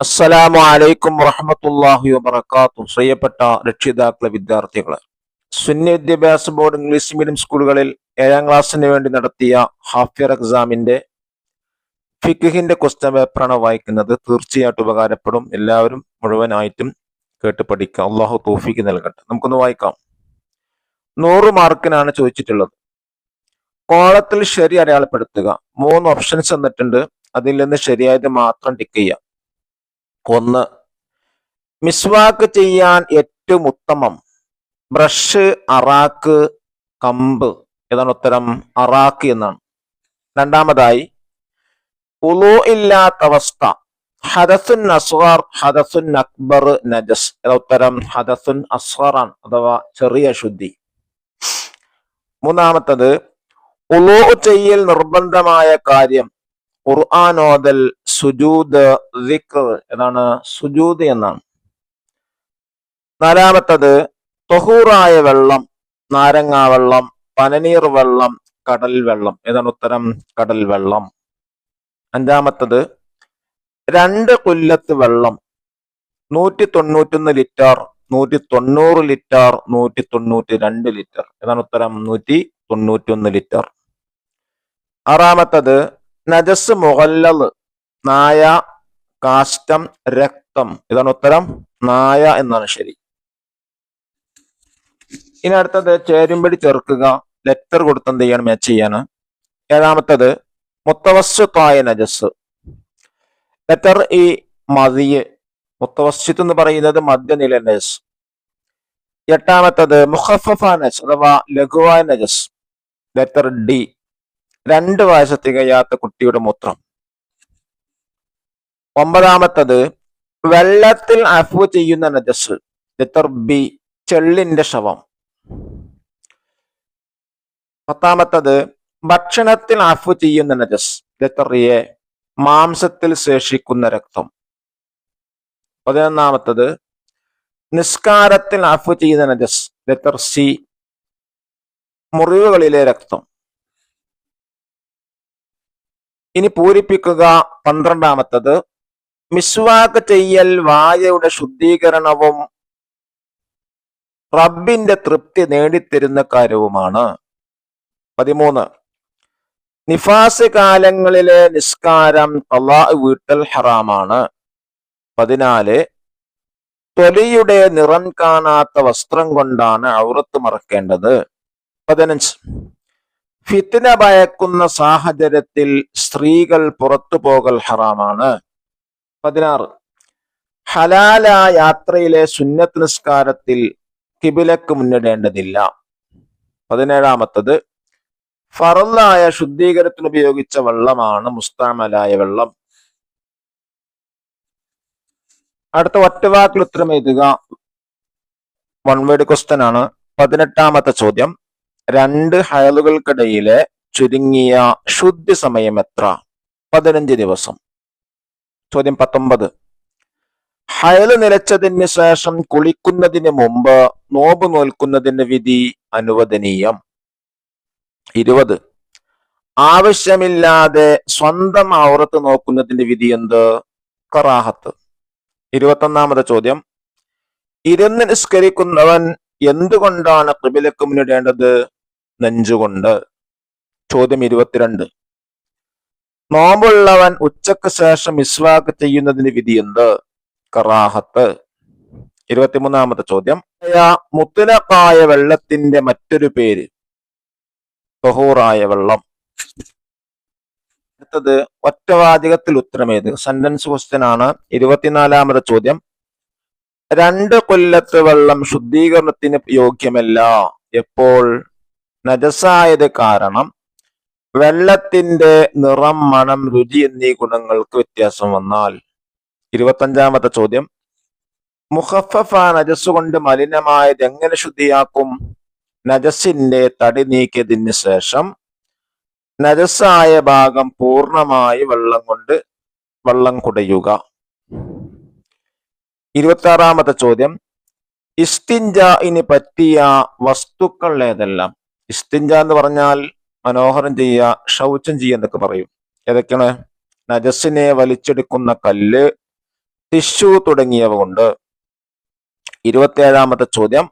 അസ്സലാമു അലൈക്കും വറഹമത്തല്ലാഹി വബർക്കാത്തു പ്രിയപ്പെട്ട രക്ഷിതാക്കളെ വിദ്യാർത്ഥികളെ സുന്നി വിദ്യാഭ്യാസ ബോർഡ് ഇംഗ്ലീഷ് മീഡിയം സ്കൂളുകളിൽ ഏഴാം ക്ലാസ്സിന് വേണ്ടി നടത്തിയ ഹാഫ് ഇയർ എക്സാമിന്റെ ഫിഖിന്റെ ക്വസ്റ്റ്യൻ പേപ്പറാണ് വായിക്കുന്നത്. തീർച്ചയായിട്ടും ഉപകാരപ്പെടും. എല്ലാവരും മുഴുവനായിട്ടും കേട്ട് പഠിക്കാം അള്ളാഹു തോഫിക്ക് നൽകട്ടെ. നമുക്കൊന്ന് വായിക്കാം. നൂറ് മാർക്കിനാണ് ചോദിച്ചിട്ടുള്ളത്. കോളത്തിൽ ശരി അടയാളപ്പെടുത്തുക. മൂന്ന് ഓപ്ഷൻസ് തന്നിട്ടുണ്ട്. അതിൽ നിന്ന് ശരിയായത് മാത്രം ടിക്ക് ചെയ്യാം ഒന്ന്. മിസ്വാക്ക് ചെയ്യാൻ ഏറ്റവും ഉത്തമം. ബ്രഷ് അറാക്ക് കമ്പ്. ഏതാണ് ഉത്തരം. അറാക്ക് എന്നാണ്. രണ്ടാമതായി ഉളു ഇല്ലാത്ത അവസ്ഥ. ഹദസുൻ അസ്വാർ ഹദസുൻ അക്ബർ നജസ്. ഉത്തരം. ഹദസുൻ അസ്വാറാണ് അഥവാ ചെറിയ ശുദ്ധി മൂന്നാമത്തത് ഉളു ചെയ്യൽ നിർബന്ധമായ കാര്യം. ഖുർആൻ ഓതൽ സുജൂദ് ദിക്ർ എന്നാണ് സുജൂദ് എന്നാണ്. നാലാമത്തത് തൊഹൂറായ വെള്ളം നാരങ്ങാ വെള്ളം പനനീർ വെള്ളം കടൽ വെള്ളം. ഏതാണ് ഉത്തരം? കടൽ വെള്ളം. അഞ്ചാമത്തത് രണ്ട് കൊല്ലത്ത് വെള്ളം നൂറ്റി തൊണ്ണൂറ്റൊന്ന് ലിറ്റർ നൂറ്റി തൊണ്ണൂറ് ലിറ്റർ നൂറ്റി തൊണ്ണൂറ്റി രണ്ട് ലിറ്റർ. ഏതാണ് ഉത്തരം? നൂറ്റി തൊണ്ണൂറ്റി ലിറ്റർ. ആറാമത്തത് നജസ് മുഹല്ലത് നായ കാഷ്ടം രക്തം. ഇതാണ് ഉത്തരം. നായ എന്നാണ് ശരി. ഇനി അടുത്തത് ചേരുമ്പടി ചേർക്കുക. ലെറ്റർ കൊടുത്ത് എന്ത് ചെയ്യണം? മാച്ച് ചെയ്യാണ്. ഏഴാമത്തത് മുത്തവസ്യത്തായ നജസ്. ലെറ്റർ ഈ മതിയ് മുത്തവസ്യത്ത് എന്ന് പറയുന്നത് മധ്യനില നജസ്. എട്ടാമത്തത് മുഹഫഫ നജസ് അഥവാ ലഘുവായ നജസ്. ലെറ്റർ ഡി രണ്ട് വയസ്സ് തികയാത്ത കുട്ടിയുടെ മൂത്രം. ഒമ്പതാമത്തത് വെള്ളത്തിൽ അഫു ചെയ്യുന്ന നജസ് ലെറ്റർ ബി ചെള്ളിന്റെ ശവം. പത്താമത്തത് ഭക്ഷണത്തിൽ അഫു ചെയ്യുന്ന നജസ് ലെറ്റർ എ മാംസത്തിൽ ശേഷിക്കുന്ന രക്തം. പതിനൊന്നാമത്തത് നിസ്കാരത്തിൽ അഫു ചെയ്യുന്ന നജസ് ലെറ്റർ സി മുറിവുകളിലെ രക്തം. ഇനി പൂരിപ്പിക്കുക പന്ത്രണ്ടാമത്തത്. മിസ്വാക്ക് ചെയ്യൽ വായയുടെ ശുദ്ധീകരണവും റബ്ബിന്റെ തൃപ്തി നേടിത്തരുന്ന കാര്യവുമാണ്. പതിമൂന്ന്. നിഫാസ് കാലങ്ങളിലെ നിസ്കാരം തലാ വീട്ടൽ ഹറാമാണ്. പതിനാല്. തൊലിയുടെ നിറം കാണാത്ത വസ്ത്രം കൊണ്ടാണ് ഔറത്ത് മറക്കേണ്ടത്. പതിനഞ്ച്. ഫിത്തിന ഭയക്കുന്ന സാഹചര്യത്തിൽ സ്ത്രീകൾ പുറത്തു പോകൽ ഹറാമാണ്. പതിനാറ്. ഹലാല യാത്രയിലെ സുന്നത്ത് നിസ്കാരത്തിൽ കിബിലക്ക് മുന്നിടേണ്ടതില്ല. പതിനേഴാമത്തത് ഫറലായ ശുദ്ധീകരത്തിന് ഉപയോഗിച്ച വെള്ളമാണ് മുസ്താമലായ വെള്ളം. അടുത്ത ഒറ്റവാക്കിൽ ഉത്തരം എഴുതുക. വൺ വേഡ് ക്വസ്റ്റ്യൻ ആണ്. പതിനെട്ടാമത്തെ ചോദ്യം രണ്ട് ഹയലുകൾക്കിടയിലെ ചുരുങ്ങിയ ശുദ്ധി സമയം എത്ര? പതിനഞ്ച് ദിവസം. ചോദ്യം പത്തൊമ്പത്. ഹയൽ നിലച്ചതിന് ശേഷം കുളിക്കുന്നതിന് മുമ്പ് നോമ്പ് നോൽക്കുന്നതിന് വിധി അനുവദനീയം. ഇരുപത്. ആവശ്യമില്ലാതെ സ്വന്തം ഔറത്ത് നോക്കുന്നതിന്റെ വിധി എന്ത്? കറാഹത്ത്. ഇരുപത്തൊന്നാമത്തെ ചോദ്യം. ഇരുന്ന് നിസ്കരിക്കുന്നവൻ എന്തുകൊണ്ടാണ് കിബിലക്ക് മുന്നിടേണ്ടത്? നെഞ്ചുകൊണ്ട്. ചോദ്യം ഇരുപത്തിരണ്ട്. നോമ്പുള്ളവൻ ഉച്ചയ്ക്ക് ശേഷം ഇസ്വാക്ക് ചെയ്യുന്നതിന് വിധി എന്ത്? കറാഹത്ത്. ഇരുപത്തിമൂന്നാമത്തെ ചോദ്യം. മുത്തലക്കായ വെള്ളത്തിന്റെ മറ്റൊരു പേര്? തൊഹൂറായ വെള്ളം. അടുത്തത് ഒറ്റവാചകത്തിൽ ഉത്തരമേത്? സെന്റൻസ് ക്വസ്റ്റ്യൻ ആണ്. ഇരുപത്തിനാലാമത്തെ ചോദ്യം. രണ്ട് കൊല്ലത്ത് വെള്ളം ശുദ്ധീകരണത്തിന് യോഗ്യമല്ല. എപ്പോൾ? നജസായത് കാരണം വെള്ളത്തിന്റെ നിറം മണം രുചി എന്നീ ഗുണങ്ങൾക്ക് വ്യത്യാസം വന്നാൽ. ഇരുപത്തഞ്ചാമത്തെ ചോദ്യം. മുഹഫഫ നജസ് കൊണ്ട് മലിനമായത് എങ്ങനെ ശുദ്ധിയാക്കും? നജസിന്റെ തടി നീക്കിയതിന് ശേഷം നജസായ ഭാഗം പൂർണമായി വെള്ളം കൊണ്ട് വെള്ളം കുടയുക. ഇരുപത്തി ആറാമത്തെ ചോദ്യം. ഇസ്തിഞ്ച ഇനി പറ്റിയ വസ്തുക്കൾ ഏതെല്ലാം? ഇസ്തിഞ്ച എന്ന് പറഞ്ഞാൽ മനോഹരം ചെയ്യുക ശൗചം ചെയ്യുക എന്നൊക്കെ പറയും. ഏതൊക്കെയാണ്? നജസ്സിനെ വലിച്ചെടുക്കുന്ന കല്ല് ടിഷ്യൂ തുടങ്ങിയവ കൊണ്ട്. ഇരുപത്തിയേഴാമത്തെ ചോദ്യം.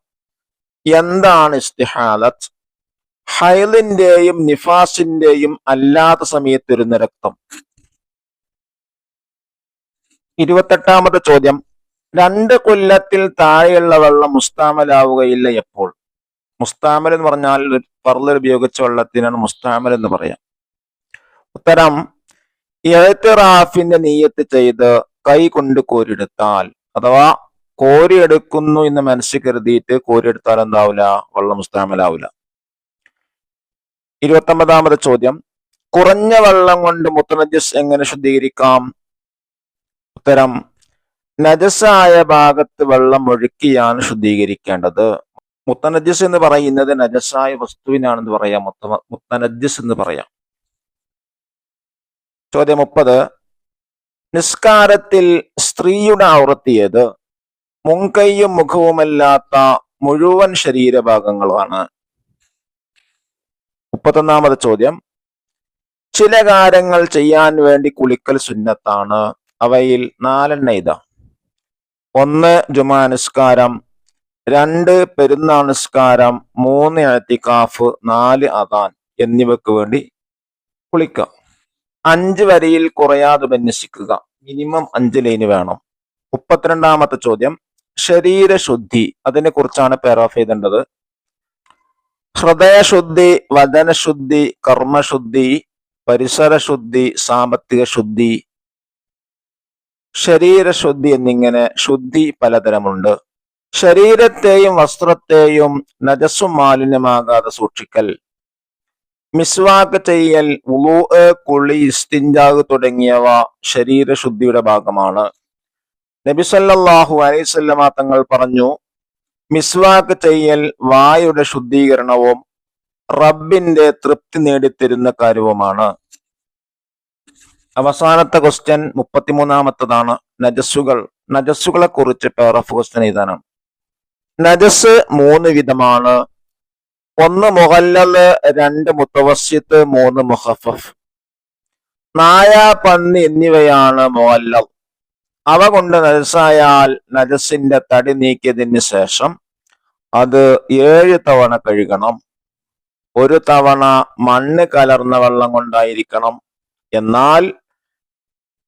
എന്താണ് ഇസ്തിഹാലത്ത്? ഹൈലിന്റെയും നിഫാസിന്റെയും അല്ലാത്ത സമയത്ത് വരുന്ന രക്തം ഇരുപത്തെട്ടാമത്തെ ചോദ്യം. രണ്ട് കൊല്ലത്തിൽ താഴെയുള്ള വെള്ളം മുസ്താമലാവുകയില്ല എപ്പോൾ? മുസ്താമൽ എന്ന് പറഞ്ഞാൽ പർലർ ഉപയോഗിച്ച വെള്ളത്തിനാണ് മുസ്താമൽ എന്ന് പറയാം. ഉത്തരം എഴുത്തിറാഫിന്റെ നീയത്ത് ചെയ്ത് കൈ കൊണ്ട് കോരിയെടുത്താൽ അഥവാ കോരിയെടുക്കുന്നു എന്ന് മനസ്സിൽ കരുതിയിട്ട് കോരിയെടുത്താൽ എന്താവില്ല വെള്ളം മുസ്താമലാവില്ല ഇരുപത്തൊമ്പതാമത് ചോദ്യം കുറഞ്ഞ വെള്ളം കൊണ്ട് മുത്തനജസ് എങ്ങനെ ശുദ്ധീകരിക്കാം? ഉത്തരം നജസായ ഭാഗത്ത് വെള്ളം ഒഴുക്കിയാണ് ശുദ്ധീകരിക്കേണ്ടത്. മുത്തനജസ് എന്ന് പറയുന്നത് നജസായ വസ്തുവിനാണെന്ന് പറയാം. മുത്ത മുത്തനജസ് എന്ന് പറയാം. ചോദ്യം മുപ്പത്. നിസ്കാരത്തിൽ സ്ത്രീയുടെ ഔറത്തിയത് മുൻകൈയും മുഖവുമല്ലാത്ത മുഴുവൻ ശരീരഭാഗങ്ങളുമാണ്. മുപ്പത്തൊന്നാമത് ചോദ്യം. ചില കാര്യങ്ങൾ ചെയ്യാൻ വേണ്ടി കുളിക്കൽ സുന്നത്താണ്. അവയിൽ നാലെണ്ണ ഇതാ. ഒന്ന് ജുമാ നിസ്കാരം. രണ്ട് പെരുന്നാൾ നിസ്കാരം മൂന്ന് അഴത്തിക്കാഫ് നാല് അതാൻ എന്നിവക്ക് വേണ്ടി കുളിക്കാം അഞ്ച് വരിയിൽ കുറയാതെ വിന്യസിക്കുക മിനിമം അഞ്ച് ലൈന് വേണം. മുപ്പത്തിരണ്ടാമത്തെ ചോദ്യം. ശരീരശുദ്ധി അതിനെ കുറിച്ചാണ് പാരാഫ് ചെയ്തേണ്ടത് ഹൃദയശുദ്ധി വചനശുദ്ധി കർമ്മശുദ്ധി പരിസരശുദ്ധി സാമ്പത്തിക ശുദ്ധി ശരീരശുദ്ധി എന്നിങ്ങനെ ശുദ്ധി പലതരമുണ്ട്. ശരീരത്തെയും വസ്ത്രത്തെയും നജസ്സും മാലിന്യമാകാതെ സൂക്ഷിക്കൽ. മിസ്വാക്ക് ചെയ്യൽ ഉളു കുളി ഇസ്തിഞ്ചാഗ് തുടങ്ങിയവ ശരീരശുദ്ധിയുടെ ഭാഗമാണ്. നബിസല്ലാഹു അലൈവല്ലമ തങ്ങൾ പറഞ്ഞു മിസ്വാക്ക് ചെയ്യൽ വായുടെ ശുദ്ധീകരണവും റബ്ബിന്റെ തൃപ്തി നേടിത്തരുന്ന കാര്യവുമാണ്. അവസാനത്തെ ക്വസ്റ്റ്യൻ മുപ്പത്തിമൂന്നാമത്തതാണ് നജസ്സുകൾ. നജസ്സുകളെ കുറിച്ച് പേർ ഓഫ് ക്വസ്റ്റ്യൻ എഴുതാനാണ്. നജസ് മൂന്ന് വിധമാണ്. ഒന്ന് മുഹല്ലല് രണ്ട് മുത്തവസ്യത്ത് മൂന്ന് മുഹഫഫ്. നായ പന്നി എന്നിവയാണ് മുഹല്ലൽ. അവ കൊണ്ട് നജസായാൽ നജസിന്റെ തടി നീക്കിയതിന് ശേഷം അത് ഏഴ് തവണ കഴുകണം. ഒരു തവണ മണ്ണ് കലർന്ന വെള്ളം കൊണ്ടായിരിക്കണം. എന്നാൽ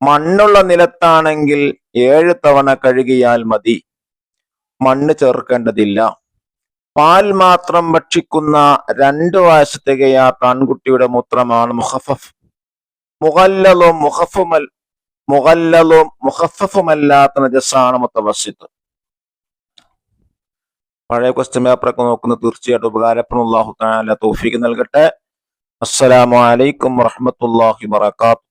മണ്ണുള്ള നിലത്താണെങ്കിൽ ഏഴ് തവണ കഴുകിയാൽ മതി. മണ്ണ് ചേർക്കേണ്ടതില്ല. പാൽ മാത്രം ഭക്ഷിക്കുന്ന രണ്ടു വയസ്സ് തികയാത്ത ആൺകുട്ടിയുടെ മൂത്രമാണ് മുഹഫഫ് മുഹല്ലലും മുഹഫുമൽ മുഹല്ലലും മുഹഫഫുമല്ലാത്ത നജസ്സാണ് മുത്തവസിത്ത്. പഴയ ക്വസ്റ്റ്യൻ പേപ്പറൊക്കെ നോക്കുന്നത് തീർച്ചയായിട്ടും ഉപകാരപ്പെടും. തോഫിക്ക് നൽകട്ടെ. അസ്സലാമു അലൈക്കും വറഹ്മത്തുള്ളാഹി വബറകാതുഹു.